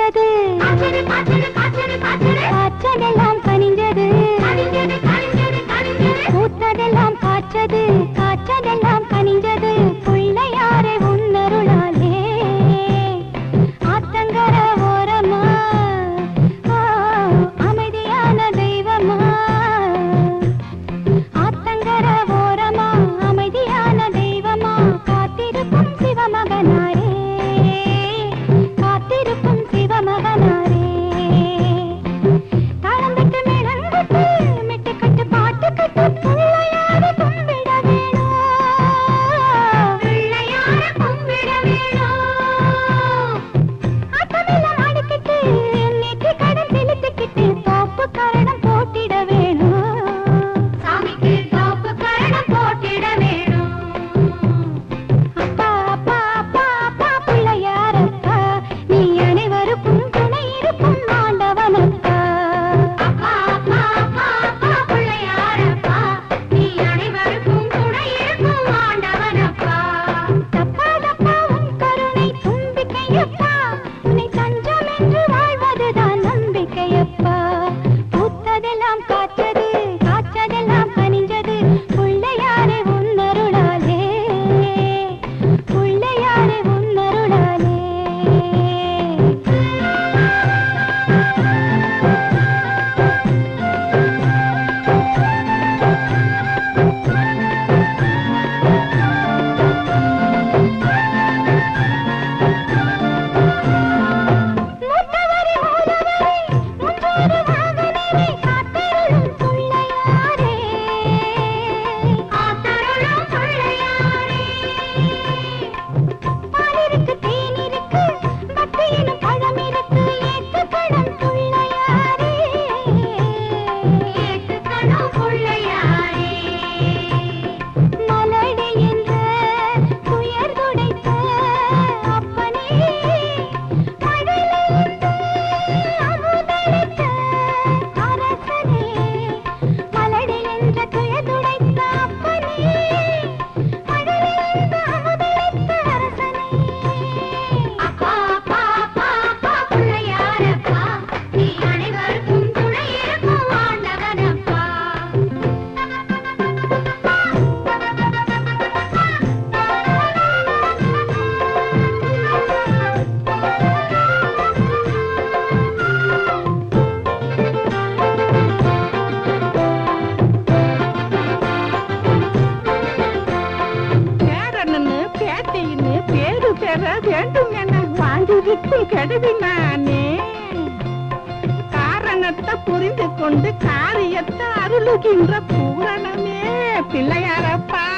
பறித்தது காற்றதெல்லாம் கனிந்தது. பூத்ததெல்லாம் காற்றது. காற்று வேண்டும் என வாங்கிவிட்டு கெடுவினானே. காரணத்தை புரிந்து கொண்டு காரியத்தை அருளுகின்ற பூரணமே. பிள்ளையாரப்பா